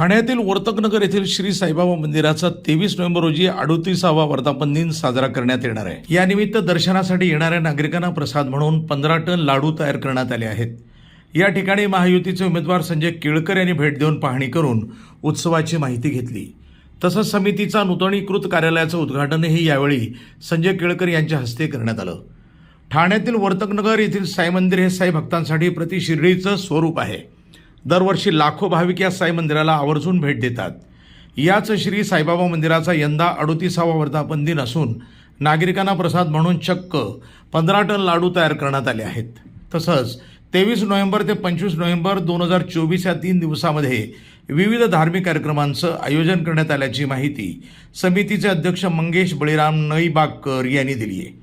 ठाण्यातील वर्तकनगर येथील श्री साईबाबा मंदिराचा तेवीस नोव्हेंबर रोजी अडोतीसावा वर्धापन दिन साजरा करण्यात येणार आहे. यानिमित्त दर्शनासाठी येणाऱ्या नागरिकांना प्रसाद म्हणून पंधरा टन लाडू तयार करण्यात आले आहेत. या ठिकाणी महायुतीचे उमेदवार संजय केळकर यांनी भेट देऊन पाहणी करून उत्सवाची माहिती घेतली. तसंच समितीचा नूतनीकृत कार्यालयाचं उद्घाटनही यावेळी संजय केळकर यांच्या हस्ते करण्यात आलं. ठाण्यातील वर्तकनगर येथील साई मंदिर हे साई भक्तांसाठी प्रतिशिर्डीचं स्वरूप आहे. दरवर्षी लाखो भाविक या साई मंदिराला आवर्जून भेट देतात. याच श्री साईबाबा मंदिराचा यंदा अडोतीसावा वर्धापन दिन असून नागरिकांना प्रसाद म्हणून चक्क पंधरा टन लाडू तयार करण्यात आले आहेत. तसंच तेवीस नोव्हेंबर ते पंचवीस नोव्हेंबर दोन हजार चोवीस या तीन दिवसामध्ये विविध धार्मिक कार्यक्रमांचं आयोजन करण्यात आल्याची माहिती समितीचे अध्यक्ष मंगेश बळीराम नईबागकर यांनी दिली आहे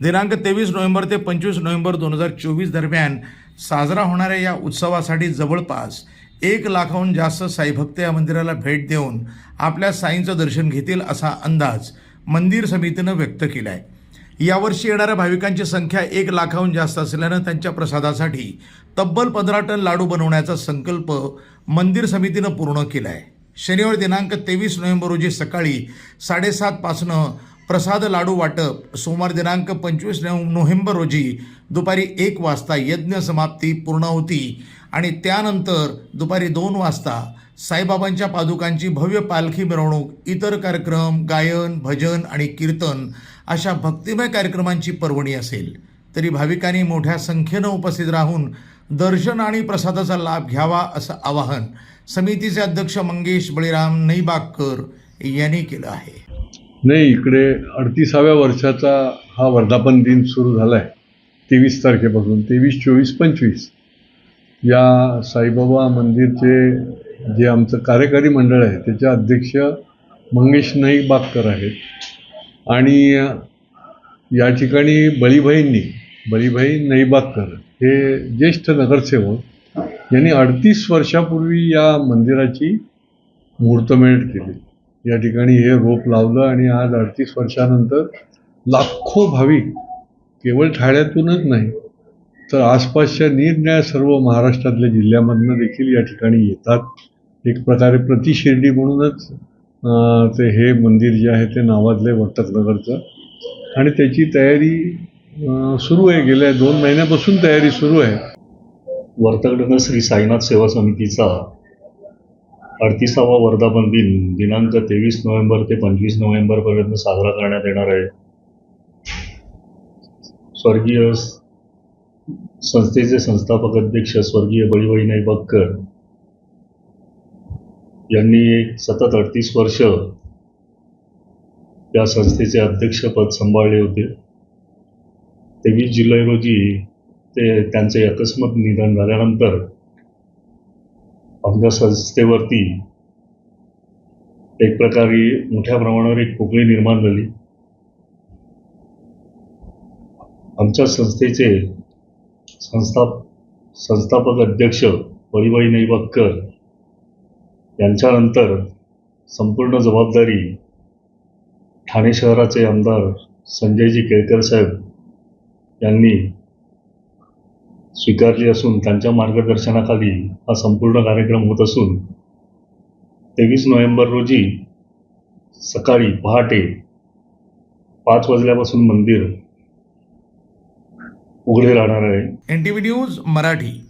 दिनांक तेवीस नोव्हेंबर ते पंचवीस नोव्हेंबर दोन हजार चोवीस दरम्यान साजरा होणाऱ्या या उत्सवासाठी जवळपास एक लाखाहून जास्त साईभक्त या मंदिराला भेट देऊन आपल्या साईंचं दर्शन घेतील असा अंदाज मंदिर समितीनं व्यक्त केला आहे यावर्षी येणाऱ्या भाविकांची संख्या एक लाखाहून जास्त असल्यानं त्यांच्या प्रसादासाठी तब्बल पंधरा टन लाडू बनवण्याचा संकल्प मंदिर समितीनं पूर्ण केला आहे शनिवार दिनांक तेवीस नोव्हेंबर रोजी सकाळी साडेसातपासनं प्रसाद लाडू वाटप. सोमवार दिनांक पंचवीस नोव्हेंबर रोजी दुपारी एक वाजता यज्ञ समाप्ती पूर्णाहुती आणि त्यानंतर दुपारी दोन वाजता साईबाबांच्या पादुकांची भव्य पालखी मिरवणूक इतर कार्यक्रम गायन भजन आणि कीर्तन अशा भक्तिमय कार्यक्रमांची पर्वणी असेल. तरी भाविकांनी मोठ्या संख्येनं उपस्थित राहून दर्शन आणि प्रसादाचा लाभ घ्यावा असं आवाहन समितीचे अध्यक्ष मंगेश बळीराम नैबागकर यांनी केलं आहे. नाही इकडे अडतीसाव्या वर्षाचा हा वर्धापन दिन सुरू झाला आहे तेवीस तारखेपासून तेवीस चोवीस पंचवीस. या साईबाबा मंदिरचे जे आमचं कार्यकारी मंडळ आहे त्याचे अध्यक्ष मंगेश नाईक बागकर आहेत. आणि या ठिकाणी बळीभाईंनी बळीभाई नईबागकर हे ज्येष्ठ नगरसेवक यांनी अडतीस वर्षापूर्वी या मंदिराची मुहूर्तमेढ केली. या ठिकाणी हे रोप लावलं आणि आज अडतीस वर्षानंतर लाखो भाविक केवळ ठाण्यातूनच नाही तर आसपासच्या निरनिळ्या सर्व महाराष्ट्रातल्या जिल्ह्यामधनं देखील या ठिकाणी येतात. एक प्रकारे प्रतिशिर्डी म्हणूनच ते हे मंदिर जे आहे ते नावाजले वर्तकनगरचं आणि त्याची तयारी सुरू आहे. गेल्या दोन महिन्यापासून तयारी सुरू आहे. वर्तकनगर श्री साईनाथ सेवा समितीचा अडतीसावा वर्धापन दिन दिनांक तेवीस नोव्हेंबर ते पंचवीस नोव्हेंबरपर्यंत साजरा करण्यात येणार आहे. स्वर्गीय संस्थेचे संस्थापक अध्यक्ष स्वर्गीय बळीबाई बक्कर यांनी सतत अडतीस वर्ष या संस्थेचे अध्यक्षपद सांभाळले होते. तेवीस जुलै रोजी ते त्यांचे अकस्मात निधन झाल्यानंतर आमच्या संस्थेवरती एक प्रकारे मोठ्या प्रमाणावर एक पोकळी निर्माण झाली. आमच्या संस्थेचे संस्थाप संस्थापक अध्यक्ष परिबाई नईबागकर यांच्यानंतर संपूर्ण जबाबदारी ठाणे शहराचे आमदार संजयजी केळकर साहेब यांनी स्वीकारली असून त्यांच्या मार्गदर्शनाखाली हा संपूर्ण कार्यक्रम होत असून तेवीस नोव्हेंबर रोजी सकाळी पहाटे पाच वाजल्यापासून मंदिर उघडे राहणार आहे. N T V news Marathi.